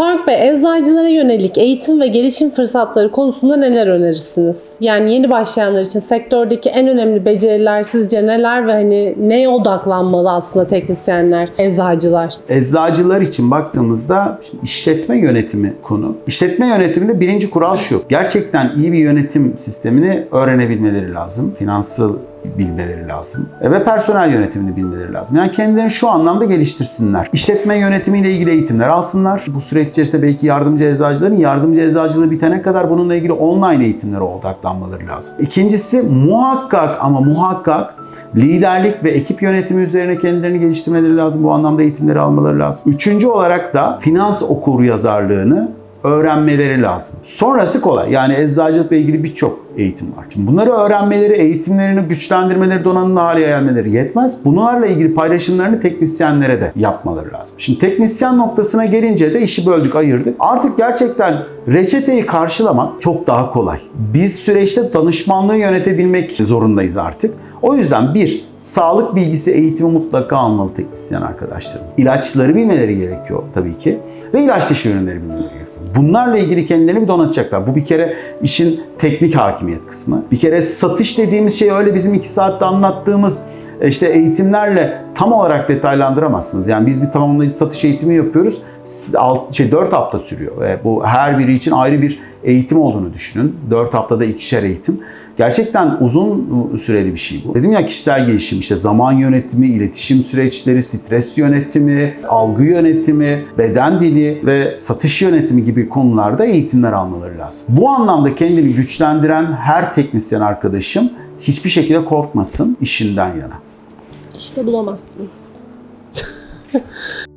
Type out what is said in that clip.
Faruk Bey, eczacılara yönelik eğitim ve gelişim fırsatları konusunda neler önerirsiniz? Yani yeni başlayanlar için sektördeki en önemli beceriler sizce neler ve hani neye odaklanmalı aslında teknisyenler, eczacılar? Eczacılar için baktığımızda işletme yönetimi konu. İşletme yönetiminde birinci kural şu. Gerçekten iyi bir yönetim sistemini öğrenebilmeleri lazım. Finansal bilmeleri lazım. E, Ve personel yönetimini bilmeleri lazım. Yani kendilerini şu anlamda geliştirsinler. İşletme yönetimiyle ilgili eğitimler alsınlar. Bu süreç içerisinde belki yardımcı eczacıların yardımcı eczacılığı bitene kadar bununla ilgili online eğitimlere odaklanmaları lazım. İkincisi muhakkak ama muhakkak liderlik ve ekip yönetimi üzerine kendilerini geliştirmeleri lazım. Bu anlamda eğitimleri almaları lazım. Üçüncü olarak da finans okur yazarlığını öğrenmeleri lazım. Sonrası kolay. Yani eczacılıkla ilgili birçok eğitim var. Şimdi bunları öğrenmeleri, eğitimlerini güçlendirmeleri, donanımlı hale gelmeleri yetmez. Bunlarla ilgili paylaşımlarını teknisyenlere de yapmaları lazım. Şimdi teknisyen noktasına gelince de işi böldük, ayırdık. Artık gerçekten reçeteyi karşılamak çok daha kolay. Biz süreçte danışmanlığı yönetebilmek zorundayız artık. O yüzden bir, sağlık bilgisi eğitimi mutlaka almalı teknisyen arkadaşlarım. İlaçları bilmeleri gerekiyor tabii ki. Ve ilaç dışı ürünleri bilmeleri gerekiyor. Bunlarla ilgili kendilerini bir donatacaklar. Bu bir kere işin teknik hakimiyet kısmı. Bir kere satış dediğimiz şey öyle bizim iki saatte anlattığımız işte eğitimlerle tam olarak detaylandıramazsınız. Yani biz bir tamamlayıcı satış eğitimi yapıyoruz. Alt, şey 4 hafta sürüyor ve bu her biri için ayrı bir eğitim olduğunu düşünün. 4 haftada ikişer eğitim. Gerçekten uzun süreli bir şey bu. Dedim ya kişisel gelişim işte zaman yönetimi, iletişim süreçleri, stres yönetimi, algı yönetimi, beden dili ve satış yönetimi gibi konularda eğitimler almaları lazım. Bu anlamda kendini güçlendiren her teknisyen arkadaşım hiçbir şekilde korkmasın işinden yana. İşte bulamazsınız.